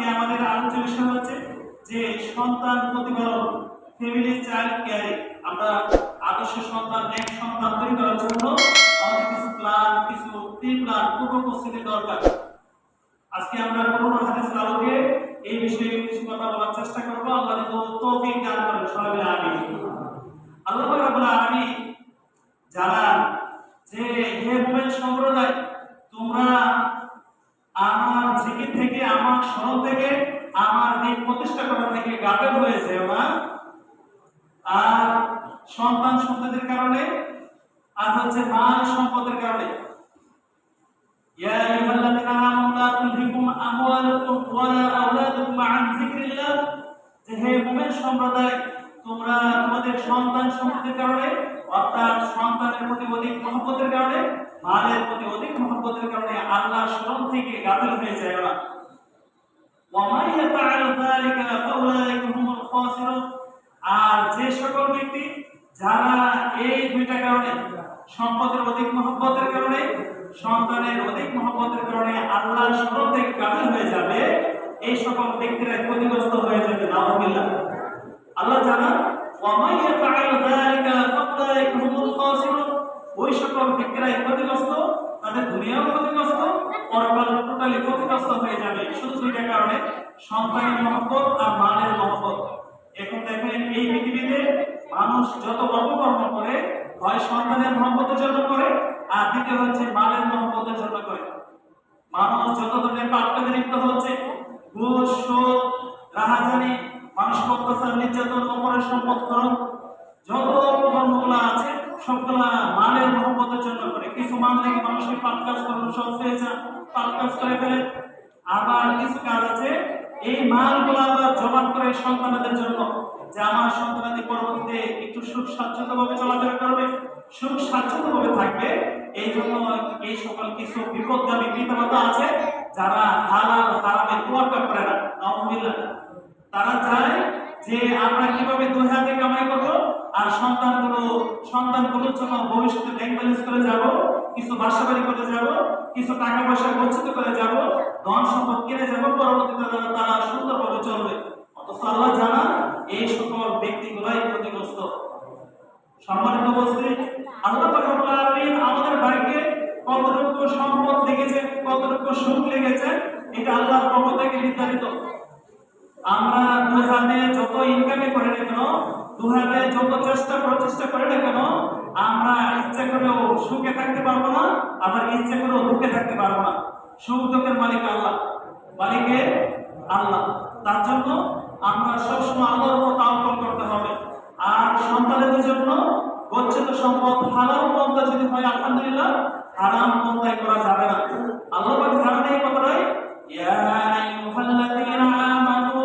আজকে আমাদের আলোচ্য বিষয় হচ্ছে যে সন্তান প্রতিপালন ফ্যামিলি চাইল্ড কেয়ারিং আমরা আদর্শ সন্তান, এক সন্তান তৈরি করার জন্য আমাদের কিছু প্ল্যান কিছু প্রি প্ল্যান পূর্ব প্রস্তুতি দরকার। আজকে আমরা কোরআন হাদিসের আলোকে এই বিষয়ে কিছু কথা বলার চেষ্টা করব। আল্লাহ যেন তৌফিক দান করেন সবাই আমিন। আল্লাহ রাব্বুল আলামিন জানান যে হে মুমিন সম্প্রদায়, তোমরা আমার জিকির থেকে, আমার স্মরণ থেকে, আমার দিন প্রতিষ্ঠা করা থেকে গাফেল হয়েছে আমার। আর সন্তান সন্ততির কারণে, আর হচ্ছে মাল সম্পদের কারণে। ইয়া সম্প্রদায়, তোমরা তোমাদের সন্তান সম্পদের কারণে অর্থাৎ সন্তানের প্রতি অধিক মহব্বতের কারণে মালের প্রতি অধিক মহব্বতের কারণে আল্লাহ স্মরণ থেকে গাফিল হয়ে যায় ওরা আর যে সকল ব্যক্তি যারা এই দুইটা কারণে সম্পদের অধিক মহব্বতের কারণে, সন্তানের অধিক মহব্বতের কারণে আল্লাহ স্মরণ থেকে গাফিল হয়ে যাবে, এই সকল ব্যক্তিরা ক্ষতিগ্রস্ত হয়ে যাবে আলহামদুলিল্লাহ আল্লাহ জানা ওয়ামাই ইয়াফআল যালিকা ফাউলাইকা হুমুল খাসিরুন ওই সকল ব্যক্তিরাই ক্ষতিগ্রস্ত, তাদের দুনিয়াও ক্ষতিগ্রস্ত পরকাল টোটালি ক্ষতিগ্রস্ত হয়ে যাবে। শুধু দুইটা কারণে, সন্তানের মহব্বত আর মালের মহব্বত। এখন দেখেন, এই পৃথিবীতে মানুষ যত অপকর্ম করে, হয় সন্তানের মহব্বতের জন্য করে, আর দ্বিতীয় হচ্ছে মালের মহব্বতের জন্য করে। মানুষ যত ধরনের পাপ কাজে লিপ্ত হচ্ছে, ঘুষ রাহাজানি, মানুষ অত্যাচার, নির্যাতন সম্পদ করণ যত কর্মগুলো আছে, সবগুলা মালের মহব্বতের জন্য করে। কিছু মান লেগে মানুষকে পাপ কাজ করুন সব হয়ে যান, পাপ কাজ করে ফেলে আবার কিছু কাজ আছে, এই মালগুলো আবার জমা করে সন্তানদের জন্য, যে আমার সন্তানাদি পরবর্তীতে একটু সুখ স্বাচ্ছন্দ্য ভাবে চলাফেরা করবে। সুখ স্বাচ্ছন্দ্য ভাবে থাকবে, এই জন্য এই সকল কিছু বিপদগামী পিতামাতা আছে, যারা হালাল, হারামের তোয়াক্কা করে না তারা চায় যে আমরা কীভাবে দুই হাতে কামাই করব আর সন্তানগুলো, সন্তানগুলোর জন্য ভবিষ্যতে ব্যাংক ব্যালেন্স করে যাব, কিছু বাসা বাড়ি করে যাব, কিছু টাকা পয়সা গচ্ছিত করে যাব, ধন সম্পদ কিনে যাব, পরবর্তীতে তারা- তারা সুন্দরভাবে চলবে। অথচ আল্লাহ জানা এই সকল ব্যক্তিগুলাই ক্ষতিগ্রস্ত। সম্মানিত উপস্থিত, আল্লাহ আলামিন আমাদের ভাইকে কতটুকু সম্পদ লেগেছে কতটুকু সুখ লেগেছে, এটা আল্লাহর পক্ষ থেকে নির্ধারিত। আমরা দুই হাতে যত ইনকামে করে না কেন দু হাতে যত চেষ্টা প্রচেষ্টা করে না কেন আমরা ইচ্ছা করেও সুখে থাকতে পারব না, আবার ইচ্ছা করেও দুঃখে থাকতে পারব না। সুখ দুঃখের মালিক আল্লাহ, মালিকে আল্লাহ। তার জন্য আমরা সবসময় আল্লাহর উপর করতে হবে। আর সন্তানদের জন্য গচ্ছিত সম্পদ হালাল পন্থা যদি হয়, আলহামদুলিল্লাহ, হারাম পন্থায় করা যাবে না। আল্লাহ পাক জানেন এই কথাটাই, ইয়া আমানু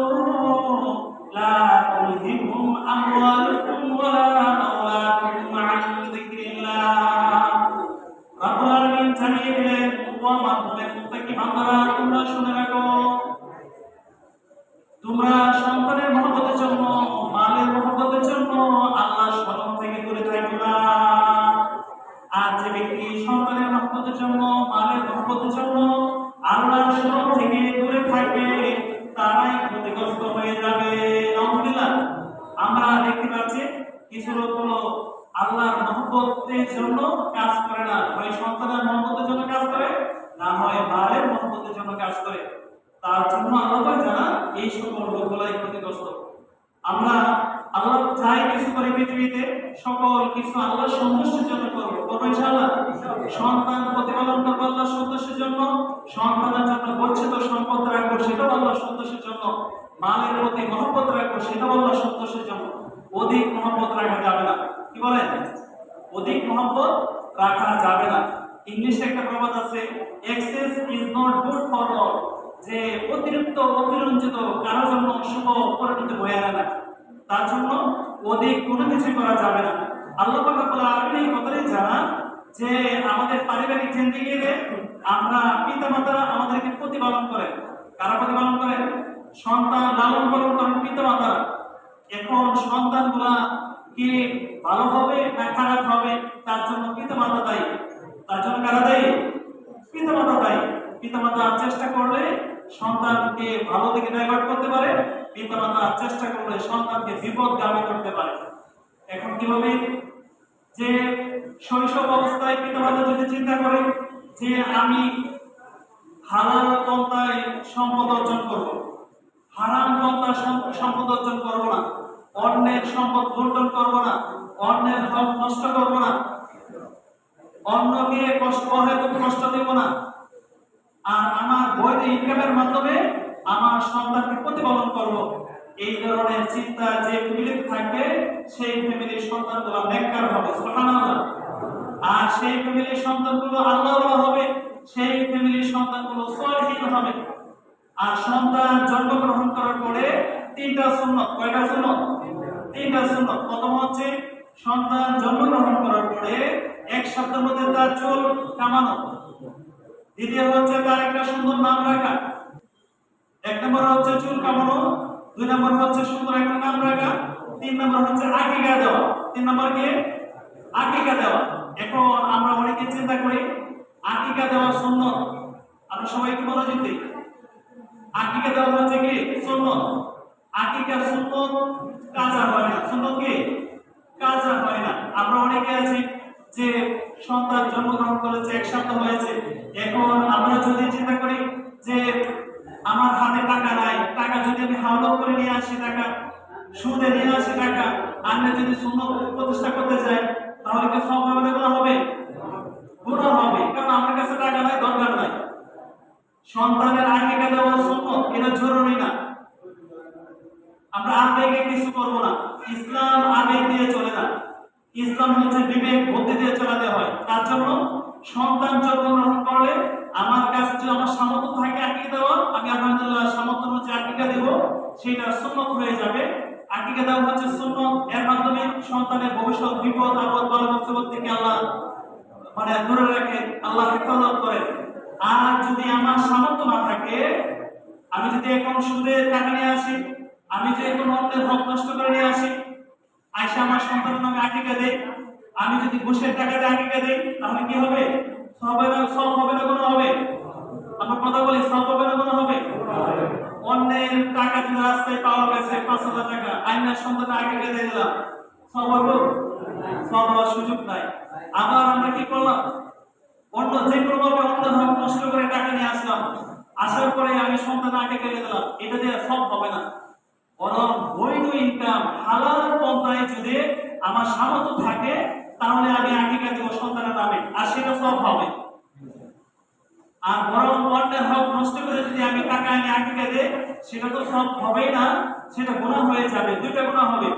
লা তুলহিকুম আমওয়ালুকুম ওয়ালা আওলাদুকুম আন যিকরিল্লাহ রাব্বুল আলামিন জানিয়ে দিলেন ও আমার মুত্তাকি বান্দারা তোমরা শুনে তোমরা সন্তানের মহব্বতের জন্য মালের মহব্বতের জন্য আল্লাহ স্মরণ থেকে দূরে থাকবে না। আর যে ব্যক্তি সন্তানের মহব্বতের জন্য মালের মহব্বতের জন্য আল্লাহর স্মরণ থেকে দূরে থাকবে তারাই ক্ষতিগ্রস্ত হয়ে যাবে। আমরা দেখতে পাচ্ছি কিছু লোকগুলো আল্লাহর মহব্বতের জন্য কাজ করে না। হয় সন্তানের মহব্বতের জন্য কাজ করে, না হয় মালের মহব্বতের জন্য কাজ করে। তার জন্য আল্লাহ জানা এই সকল লোকগুলাই ক্ষতিগ্রস্ত। আমরা আল্লাহ চাই কিছু করে পৃথিবীতে, সকল কিছু আল্লাহ সন্তুষ্টির জন্য করব করব ইনশাআল্লাহ। সন্তান প্রতিপালন করব আল্লাহ সন্তুষ্টির জন্য, সন্তানের জন্য সেটাও আল্লাহ সন্তুষ্টির জন্য, মালের প্রতি মহব্বত রাখব সেটাও আল্লাহ সন্তুষ্টির জন্য। অধিক মহব্বত রাখা যাবে না। কি বলেন? অধিক মহব্বত রাখা যাবে না। ইংলিশে একটা প্রবাদ আছে excess is not good for all যে অতিরিক্ত, অতিরঞ্জিত, কারও জন্য শুভ পরিণতি বয়ে আনে না। তার জন্য অধিক কোনো কিছু করা যাবে না। আল্লাহ রব্বুল এই কথাটাই জানা যে, আমাদের পারিবারিক জিন্দেগিতে আমরা পিতামাতারা আমাদেরকে প্রতিপালন করে কারা প্রতিপালন করে, সন্তান লালন পালন করেন পিতামাতারা এখন সন্তানগুলা কি ভালো হবে না খারাপ হবে? তার জন্য পিতামাতা দায়ী। তার জন্য কারা দায়ী? পিতামাতা দায়ী। পিতামাতা চেষ্টা করলে সন্তানকে ভালো দিকে ডাইভার্ট করতে পারে পিতামাতা চেষ্টা করলে সন্তানকে বিপদগামী করতে পারে। এখন কীভাবে যে শৈশব অবস্থায় পিতামাতা যদি চিন্তা করে যে আমি হালাল পন্থায় সম্পদ অর্জন করব। হারাম পন্থা সম্পদ অর্জন করব না। অন্যের সম্পদ লুণ্ঠন করব না। অন্যের হক নষ্ট করব না। অন্যকে কষ্ট হয়তো কষ্ট দেব না। আর আমার বৈধ ইনকামের মাধ্যমে আমার সন্তানকে প্রতিপালন করব। এই ধরনের চিন্তা যে ফ্যামিলিতে থাকবে সেই ফ্যামিলির সন্তানগুলো নেককার হবে আর সেই ফ্যামিলির সন্তানগুলো আল্লাহওয়ালা হবে। সেই ফ্যামিলির সন্তানগুলো সলিহীন হবে। আর সন্তান জন্মগ্রহণ করার পরে তিনটা সুন্নত, কয়টা সুন্নত? তিনটা সুন্নত। প্রথম হচ্ছে সন্তান জন্মগ্রহণ করার পরে এক সপ্তাহের মধ্যে তার চুল কামানো। দ্বিতীয় হচ্ছে তার একটা সুন্দর নাম রাখা। এক নম্বর হচ্ছে চুল কামানো। দুই নম্বর হচ্ছে সুন্দর একটা নাম রাখা। তিন নম্বর হচ্ছে আকিকা দেওয়া। তিন নম্বর কি? আকিকা দেওয়া। এখন আমরা অনেকে চিন্তা করি আকিকা দেওয়া সুন্নত। আমরা সবাই কি মনোযোগ দিই আকিকা দেওয়া হচ্ছে কি? সুন্নত। আকিকা সুন্নত কাজা হয় না। সুন্নত কি? কাজা হয় না। আমরা অনেকে আছি যে সন্তান জন্মগ্রহণ করেছে, এক সপ্তাহ হয়েছে। এখন আমরা যদি চিন্তা করি যে আমার হাতে টাকা নাই, টাকা যদি আমি হাওলা করে নিয়ে আসি টাকা, সুদে নিয়ে আসি টাকা আমরা যদি সুন্নত প্রতিষ্ঠা করতে যাই, তাহলে কি সব হবে না হবে গুণা হবে কারণ আমার কাছে টাকা নাই দরকার নাই সন্তানের আগে দেওয়া সুন্নত, এটা জরুরি না। আমরা আবেগে কিছু করব না। ইসলাম আবেগ দিয়ে চলে না ইসলাম হচ্ছে বিবেক, বুদ্ধি দিয়ে চালাতে হয়। তার জন্য সন্তান জন্মগ্রহণ করলে আমার কাছে যদি আমার সামর্থ্য থাকে আকিকা দেওয়া, আমি আলহামদুলিল্লাহ সামর্থ্য হচ্ছে আকিকা দেব, সেটা সুন্নত হয়ে যাবে। আকিকা দেওয়া হচ্ছে সুন্নত। এর মাধ্যমে সন্তানের ভবিষ্যৎ বিপদ, আপদ বালা মুসিবত থেকে আল্লাহ মানে দূরে রাখে আল্লাহ হেফাজত করে আর যদি আমার সামর্থ্য না থাকে আমি যদি এখন সুদে টাকা নিয়ে আসি, আমি যে এখন অন্যের হক নষ্ট করে নিয়ে আসি, আইসা আমার সন্তানের নামে আকিকা দেই আমি যদি ঘুষের টাকা দিয়ে আকিকা দেই তাহলে কি হবে? হবে না সব হবে না কোনো হবে? আমরা কথা বলি সব হবে না কোনো হবে? অন্যের টাকা যদি রাস্তায় পাওয়া গেছে, পাঁচ হাজার টাকা, আইনার সন্তানের আকিকা দিয়ে দিলাম সব হবে সব হওয়ার সুযোগ নাই। আবার আমরা কি করলাম? অন্য যে কোনো ভাবে অন্য হক নষ্ট করে টাকা নিয়ে আসলাম। আসার পরে আমি সন্তান আগে কেটে দিলাম এটা দিয়ে সব হবে না। বরং বৈধ ইনকাম হালাল পন্থায় যদি আমার সামর্থ্য থাকে, তাহলে আমি সন্তানের নামে। আর সেটা সব হবে। আর বরং অন্যের হক নষ্ট করে যদি আমি টাকা আকিকা দেই, সেটা তো সব হবেই না। সেটা গুনাহ হয়ে যাবে। দুইটা গুনাহ হবে।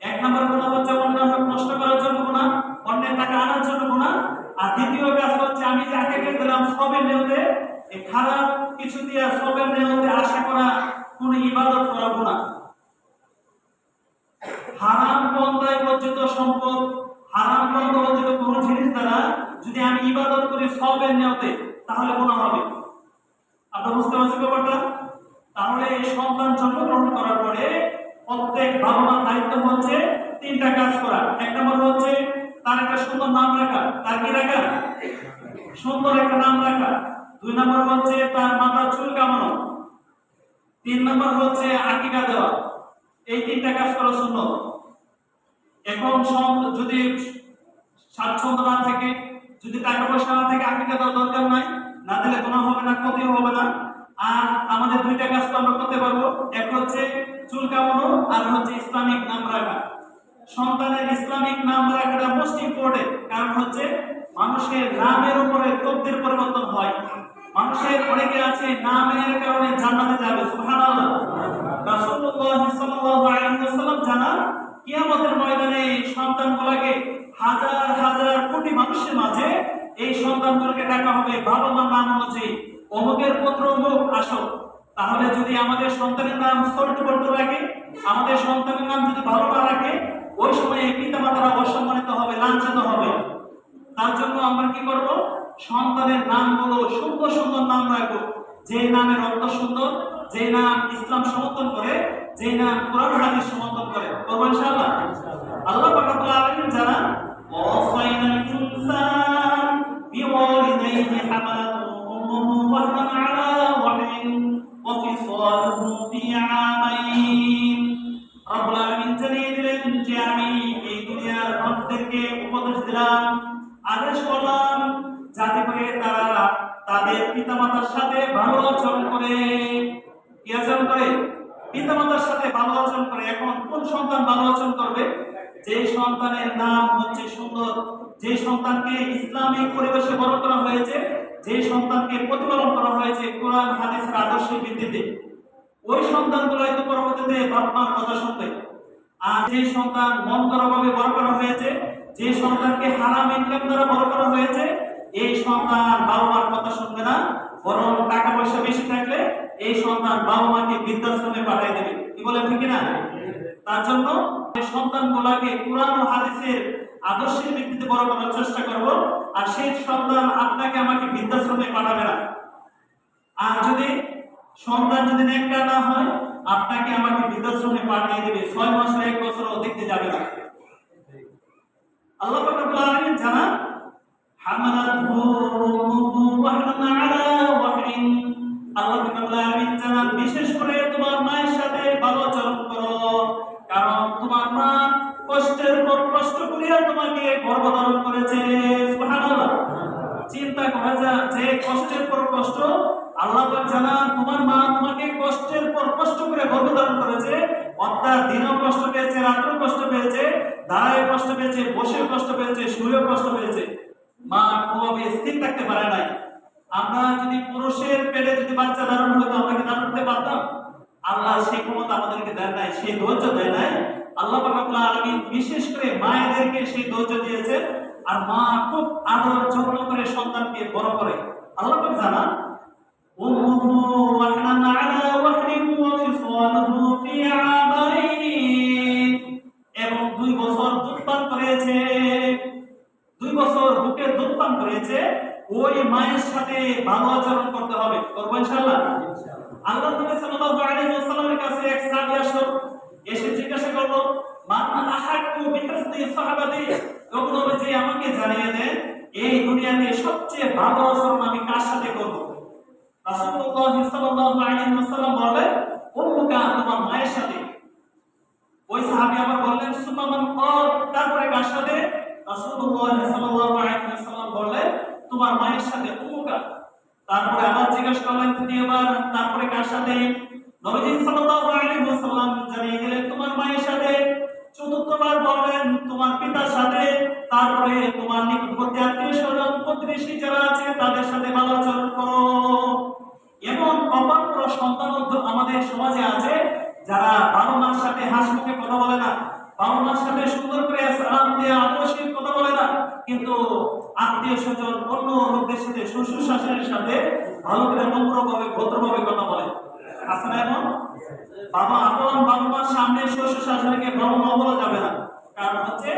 এক নম্বর গুনাহ হচ্ছে অন্যের হক নষ্ট করার জন্য গুনাহ, অন্যের টাকা আনার জন্য গুনাহ। আর দ্বিতীয় কাজ হচ্ছে আমি যে আকিকা দিলাম সবের নিয়তে খারাপ কিছু দিয়ে সবের নিয়তে আশা করা কোন ইবাদত করা গুনাহ হারাম পন্থায় অর্জিত সম্পদ, হারাম পন্থা অর্জিত কোন জিনিস দ্বারা যদি আমি ইবাদত করি সবের নিয়তে তাহলে গুনাহ হবে। আপনারা বুঝতে পারছেন ব্যাপারটা? তাহলে এই সন্তান জন্মগ্রহণ করার পরে প্রত্যেক বাবা মার দায়িত্ব হচ্ছে তিনটা কাজ করা। এক নম্বর হচ্ছে তার একটা সুন্দর নাম রাখা। তার কি রাখা? সুন্দর একটা নাম রাখা। দুই নম্বর হচ্ছে তার মাথার চুল কামানো তিন নম্বর হচ্ছে আকিকা দেওয়া। এই তিনটা কাজ করা সুন্নত। এখন সম- যদি স্বাচ্ছন্দ্য না থাকে, যদি টাকা পয়সা না থাকে, আকিকা দরকার নাই। না দিলে কোনো হবে না, ক্ষতিও হবে না। আর আমাদের দুইটা কাজ তো আমরা করতে পারব। এক হচ্ছে চুল কামানো আর হচ্ছে ইসলামিক নাম রাখা। সন্তানের ইসলামিক নাম রাখাটা মোস্ট ইম্পর্টেন্ট কারণ হচ্ছে মানুষের নামের উপরে তব্দের পরিবর্তন হয়। মানুষের অনেকে আছে নামের কারণে জান্নাতে যাবে, সুবহানাল্লাহ। রাসূলুল্লাহ সাল্লাল্লাহু আলাইহি ওয়াসাল্লাম জানান, কিয়ামতের ময়দানে সন্তানগুলোকে হাজার হাজার কোটি মানুষের মাঝে এই সন্তানগুলোকে ডাকা হবে। বাবা মার নাম অনুযায়ী অমুকের পুত্র অমুক, আসো। তাহলে যদি আমাদের সন্তানের নাম ছোট বড় রাখে, আমাদের সন্তানের নাম যদি ভালো না রাখে, ওই সময় পিতা মাতারা অসম্মানিত হবে, লাঞ্ছিত হবে। তার জন্য আমরা কি করব? সন্তানের নাম বলো সুন্দর সুন্দর নাম রাখব। যে নামের অর্থ সুন্দর যে নাম ইসলাম সমর্থন করে যে নাম কোরআন হাদিস সমর্থন করে। আল্লাহ পাক রব্বুল জানান জানিয়ে দিলেন যে আমি এই উপদেশ দিলাম আদেশ করলাম, যাতে করে তারা তাদের পিতামাতার সাথে ভালো আচরণ করে। কি আচরণ করে? পিতামাতার সাথে ভালো আচরণ করে। এখন কোন সন্তান ভালো আচরণ করবে? যে সন্তানের নাম হচ্ছে সুন্দর। যে সন্তানকে ইসলামিক পরিবেশে বড় করা হয়েছে, যে সন্তানকে প্রতিপালন করা হয়েছে কোরআন, হাদিসের আদর্শের ভিত্তিতে। ওই সন্তানগুলো হয়তো পরবর্তীতে বাপ মার কথা শুনবে। আর যে সন্তান মন করা ভাবে বড় করা হয়েছে যে সন্তানকে হারাম ইনকাম দ্বারা বড় করা হয়েছে, এই সন্তান বাবা মার কথা শুনবে না, বরং টাকা পয়সা বেশি থাকলে এই সন্তান বাবা মাকে বৃদ্ধাশ্রমে পাঠিয়ে দেবে। কি বলেন, ঠিক না তার জন্য এই সন্তানগুলোকে কোরআন ও হাদিসের আদর্শের ভিত্তিতে বড় করার চেষ্টা করব, আর সেই সন্তান আপনাকে আমাকে বৃদ্ধাশ্রমে পাঠাবে না। আর যদি সন্তান যদি একটা না হয়, আপনাকে আমাকে বৃদ্ধাশ্রমে পাঠিয়ে দেবে। ছয় মাস এক বছর দেখতে যাবে না। আল্লাহ পাক রব্বুল আলামিন জানান আল্লাহ পাক জানান, বিশেষ করে তোমার মায়ের সাথে ভালো আচরণ করো, কারণ তোমার মা কষ্টের পর কষ্ট করিয়া তোমাকে গর্ভধারণ করেছে। সুবহানাল্লাহ। চিন্তা করা যায় যে কষ্টের পর কষ্ট, আল্লাহ জানান, তোমার মা তোমাকে কষ্টের পর কষ্ট করে গর্ভধারণ করেছে, অর্থাৎ দিনও কষ্ট পেয়েছে, রাত্রেও কষ্ট পেয়েছে দাঁড়ায় কষ্ট পেয়েছে বসে কষ্ট পেয়েছে শুয়েও কষ্ট পেয়েছে মা কোনোভাবে স্থির থাকতে পারে নাই আমরা যদি পুরুষের পেটে যদি বাচ্চা ধারণ হতো আমরা কি ধারণ করতে পারতাম আল্লাহ সেই ক্ষমতা আমাদেরকে দেয় নাই সেই ধৈর্য দেয় নাই আল্লাহ পাক রব্বুল আলামিন বিশেষ করে মায়েদেরকে সেই ধৈর্য দিয়েছে আর মা খুব আদর যত্ন করে সন্তানকে বড় করে আল্লাহ পাক জানান أمه وحنا على وحن وفصاله في عامين এবং দুই বছর দুধ পান করেছে। দুই বছর বুকে দুধ পান করেছে। ওই মায়ের সাথে ভালো আচরণ করতে হবে। করব ইনশাআল্লাহ? আল্লাহ নবী সাল্লাল্লাহু আলাইহি ওয়াসাল্লামের কাছে এক সাহাবী আসলো। এসে জিজ্ঞাসা করল সাহাবাতি? ও নবীজি আমাকে জানিয়ে দেন এই দুনিয়াতে সবচেয়ে ভালো আচরণ আমি কার সাথে করব? রাসূলুল্লাহ সাল্লাল্লাহু আলাইহি ওয়াসাল্লাম উম্মুকা তোমার মায়ের সাথে। ওই সাহাবী আবার বললেন, সুমামান কর তারপরে সাথে রাসূলুল্লাহ সাল্লাল্লাহু আলাইহি ওয়াসাল্লাম বললেন, তোমার মায়ের সাথে উম্মুকা তারপরে আবার জিজ্ঞাসা করলেন আবার তারপরে কার সাথে নবীজি সাল্লাল্লাহু আলাইহি ওয়াসাল্লাম জানিয়ে দিলেন, তোমার মায়ের সাথে চতুর্থবার বললেন, তোমার পিতার সাথে। তারপরে তোমার নিকটবর্তী আত্মীয় স্বজন প্রতিবেশী যারা আছে, তাদের সাথে ভালো আচরণ করো। এমন অপাত্র সন্তান আমাদের সমাজে আছে যারা বাবা মার সাথে হাসি মুখে কথা বলে না বাবা মার সাথে সুন্দর করে সালাম দিয়ে আদর্শিক কথা বলে না, কিন্তু আত্মীয় স্বজন অন্য লোকদের সাথে, শ্বশুর শাশুড়ির সাথে ভালো করে নম্রভাবে, ভদ্রভাবে কথা বলে। আছে না এমন বাবা, আপন বাবা মার সামনে শ্বশুর শাশুড়িকে বাবা বলা যাবে না। কারণ হচ্ছে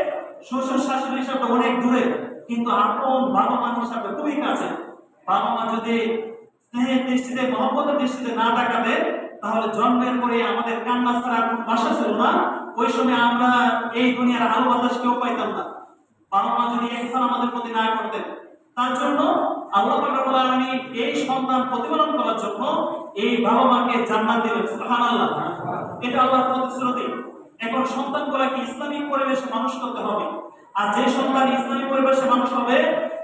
শ্বশুর শাশুড়ির সাথে অনেক দূরে, কিন্তু আপন বাবা মার হিসাবে খুবই কাছে। বাবা মা যদি স্নেহের দৃষ্টিতে, মহব্বতের দৃষ্টিতে না তাকাবে তাহলে জন্মের পরে আমাদের কান্না ছাড়া কোনো ভাষা ছিল না, ওই সময় আমরা এই দুনিয়ার আলো বাতাস কেউ পাইতাম না। বাবা মা যদি একসাথে আমাদের প্রতি না করতেন, তার জন্য আল্লাহ এই সন্তান প্রতিপালন করার জন্য এই বাবা মাকে জান্নাত দিলেন এটা আল্লাহর প্রতিশ্রুতি। এখন পরিবেশে মানুষ করতে হবে। আর যে সন্তান ইসলামিক পরিবেশে মানুষ হবে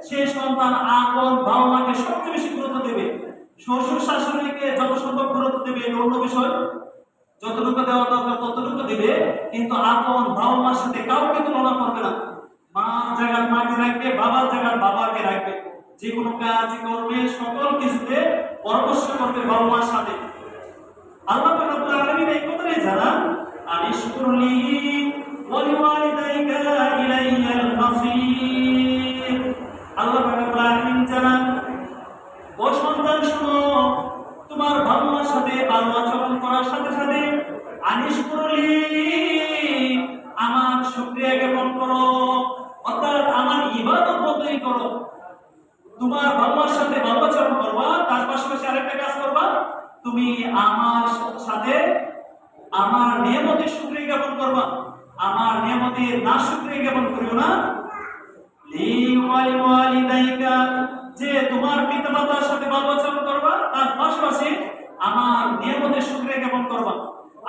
সেই সন্তান আপন বাবা মাকে সবচেয়ে বেশি গুরুত্ব দেবে। শ্বশুর শাশুড়িকে যত সম্ভব গুরুত্ব দেবে অন্য বিষয়। যতটুকু দেওয়া দরকার ততটুকু দিবে, কিন্তু আপন বাবা মার সাথে কাউকে তুলনা করবে না। মার জায়গার মাকে রাখবে, বাবার জায়গার বাবাকে রাখবে। যে কোনো কাজ করবে সকল কিছুতে পরামর্শ করবে বাবা মার সাথে। আল্লাহ রব্বুল আলামিন এই কথাই জানান, আনিশকুরলি ওয়ালিওয়ালিদাইকা ইলাইয়াল মাসির। আল্লাহ রব্বুল আলামিন জানান ও সন্তান তোমার বাবা সাথে ভালো আচরণ করার সাথে সাথে আনিস করলি, আমার শুক্রিয়া জ্ঞাপন করো। অর্থাৎ আমার ইবাদত মতোই করো। তোমার বাবা সাথে ভালো আচরণ করবা, তার পাশাপাশি আরেকটা কাজ করবা। তুমি আমার সাথে আমার নিয়মতের শুক্রিয়া জ্ঞাপন করবা। আমার নিয়মতের না শুক্রিয়া জ্ঞাপন করিও না। লি ওয়ালি ওয়ালিদাইকা যে তোমার পিতামাতার সাথে ভালো আচরণ করবা, তার পাশাপাশি আমার নিয়মতের শুক্রিয়া জ্ঞাপন করবা।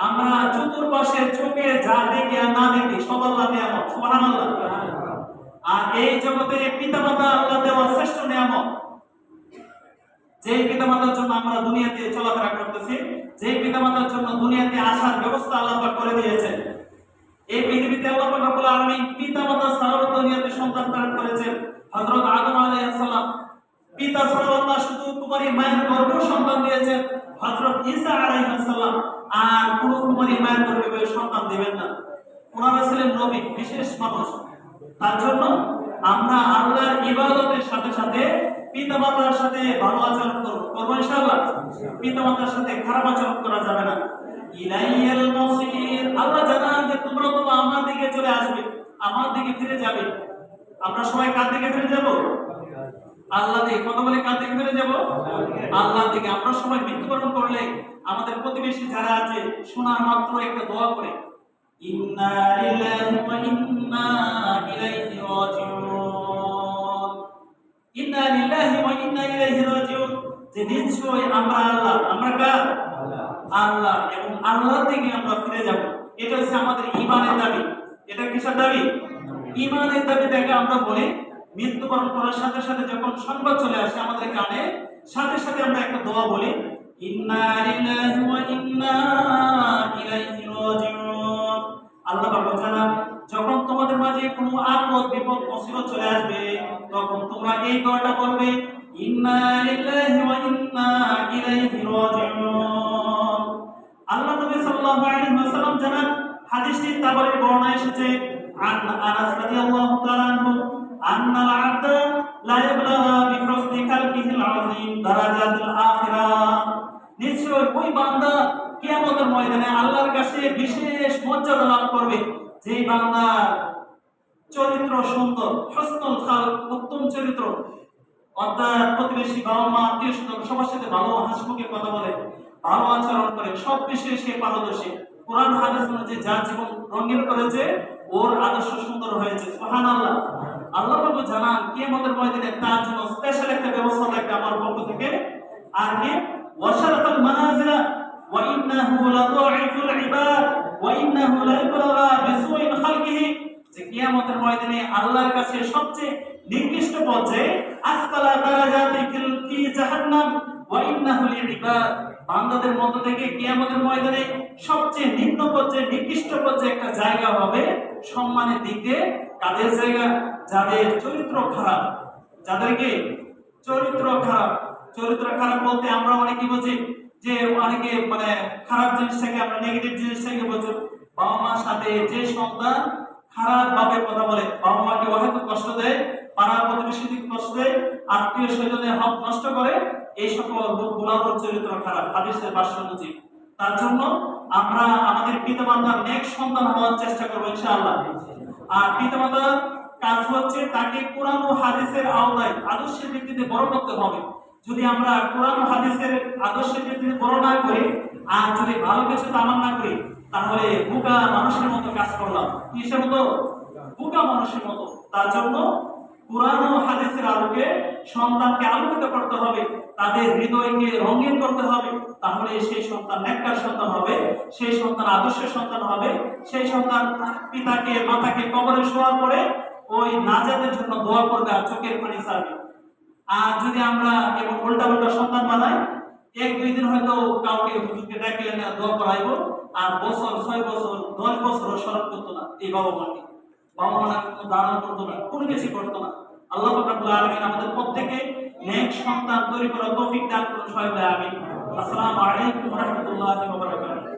আমরা চতুর্পাশে চোখে যা দেখি আর না দেখি, সব আল্লাহ নিয়ামত, সুবহানাল্লাহ। আর এই জগতে পিতামাতা আল্লাহ দেওয়া শ্রেষ্ঠ নিয়ামত। যে পিতামাতার জন্য আমরা দুনিয়াতে চলাফেরা করতেছি যে পিতামাতার জন্য দুনিয়াতে আসার ব্যবস্থা আল্লাহ করে দিয়েছেন। এই পৃথিবীতে আল্লাহ রব্বুল আলামিন পিতামাতা ছাড়াও দুনিয়াতে সন্তান প্রেরণ করেছেন। হযরত আদম আলাইহিস সালাম পিতা আল্লাহ শুধু কুমারী মায়ের গর্ভেও সন্তান দিয়েছেন, হযরত ঈসা আলাইহিস আর কোন কুমারী মায়ের গর্ভে সন্তান দিবেন না। ওনারা ছিলেন নবী, বিশেষ মানুষ। তার জন্য আমরা আল্লাহর ইবাদতের সাথে সাথে পিতামাতার সাথে ভালো আচরণ করব। করব ইনশাআল্লাহ? পিতামাতার সাথে খারাপ আচরণ করা যাবে না। ইলাইয়াল মাসির, আল্লাহ জানান যে তোমরা তো আমার দিকে চলে আসবে, আমার দিকে ফিরে যাবে। আমরা সবাই কার দিকে ফিরে যাব? আল্লাহ দিকে কথা বলে কার দিকে ফিরে যাব? আল্লাহ দিকে। আমরা সবাই মৃত্যুবরণ করলে আমাদের প্রতিবেশী যারা আছে, শোনার মাত্র একটা দোয়া করে। ইন্না লিল্লাহি ওয়া ইন্না ইলাইহি রাজিউন। ইন্না যে নিশ্চয় আমরা আল্লাহ। আমরা কার? আল্লাহ। এবং আল্লাহ থেকে আমরা ফিরে যাব। এটা হচ্ছে আমাদের ঈমানের দাবি। এটা কিসের দাবি? ঈমানের দাবি থেকে আমরা বলি মৃত্যুবরণ করার সাথে সাথে যখন সংবাদ চলে আসে আমাদের কানে, সাথে সাথে আমরা একটা দোয়া বলি আল্লাহ জানান যখন তোমাদের মাঝে কোনো আপদ, বিপদ, মুসিবত চলে আসবে, তখন তোমরা এই দোয়াটা বলবে, ইন্না লিল্লাহি ওয়া ইন্না ইলাইহি রাজিউন। আল্লাহ নবী সাল্লাল্লাহু আলাইহি ওয়াসাল্লাম জানান হাদিসটি তাবারির বর্ণনা এসেছে, আন আনাস রাদিয়াল্লাহু তাআলা আন্না আল-আবদ লা ইয়াবলাগা বিহুসনি খালকিহিল আযীম দারাজাতুল আখিরাহ নিশ্চয় ওই বান্দা কিয়ামতের ময়দানে আল্লাহর কাছে বিশেষ মর্যাদা লাভ করবে। যেই বান্দা চরিত্র সুন্দর, হসনুল খাল উত্তম চরিত্র। অর্থাৎ প্রতিবেশী বাবা মা আত্মীয় স্বজন, সবার সাথে ভালো হাসিমুখে কথা বলে, ভালো আচরণ করে সব বিষয়ে সে পারদর্শী। কোরআন হাদিস অনুযায়ী যার জীবন রঙিন করেছে, ওর আদর্শ সুন্দর হয়েছে। সুবহানাল্লাহ। আল্লাহ পাক জানান, কিয়ামতের ময়দানে তার জন্য স্পেশাল একটা ব্যবস্থা থাকবে আমার পক্ষ থেকে। আর কি? ওয়াশারাফাল মানাজিলা ওয়া ইন্নাহু লাতুইফুল ইবাদ ওয়া ইন্নাহু লা ইবরা বিসুইন খালকিহি। যে কিয়ামতের ময়দানে আল্লাহর কাছে সবচেয়ে নিকৃষ্ট পর্যায়ে আসফালা দারাজাতি ফিল, ফি জাহান্নাম ওয়া ইন্নাহু লিইবাদ। বান্দাদের মধ্য থেকে কিয়ামতের ময়দানে সবচেয়ে নিম্ন পর্যায়ে নিকৃষ্ট পর্যায়ে একটা জায়গা হবে, সম্মানের দিকে কাদের জায়গা। যাদের চরিত্র খারাপ, যাদেরকে চরিত্র খারাপ চরিত্র খারাপ বলতে আমরা অনেকে বুঝি যে অনেকে মানে খারাপ জিনিসটাকে আমরা নেগেটিভ জিনিসটাকে বুঝি। বাবা মার সাথে যে সন্তান খারাপ ভাবে কথা বলে, বাবা মাকে হয়তো কষ্ট দেয়, পাড়া প্রতিবেশীকে কষ্ট দেয়, আত্মীয় স্বজনের হক নষ্ট করে, এই সকল লোকগুলোর চরিত্র খারাপ, হাদিসের ভাষ্য অনুযায়ী। তার জন্য আমরা আমাদের পিতামাতার নেক সন্তান হওয়ার চেষ্টা করব, ইনশাআল্লাহ। আর পিতামাতার কাজ হচ্ছে তাকে কোরআন ও হাদিসের আওতায় আদর্শের ভিত্তিতে বড় করতে হবে। যদি আমরা কোরআন ও হাদিসের আদর্শের ভিত্তিতে বড় না করি, আর যদি ভালো কিছু তামান না করি, তাহলে বোকা মানুষের মতো কাজ করলাম। কিসের মতো? বোকা মানুষের মতো। তার জন্য কোরআন ও হাদিসের আলোকে সন্তানকে আলোকিত করতে হবে, তাদের হৃদয়কে রঙিন করতে হবে। তাহলে সেই সন্তান নেককার সন্তান হবে, সেই সন্তান আদর্শের সন্তান হবে, সেই সন্তান পিতাকে, মাতাকে কবরে শোয়ার পরে ওই নাজাতের জন্য দোয়া করবে আর চোখের পানি ছাড়বে। আর যদি আমরা এবং উল্টা উল্টা সন্তান বানাই, এক দুই দিন হয়তো কাউকে হুজুরকে ডেকে এনে দোয়া করাইবো, আর বছর ছয় বছর, দশ বছর সরব করতো না এই বাবা মাকে। বাবা মা কোনো দান করতো না, কোনো কিছু করতো না। আল্লাহ রব্বুল আলামিন আমাদের প্রত্যেকে নেক সন্তান তৈরি করার তৌফিক দান করুন, সবাই বলে আমিন। আসসালামু আলাইকুম ওয়া রাহমাতুল্লাহি ওয়া বারাকাতুহু।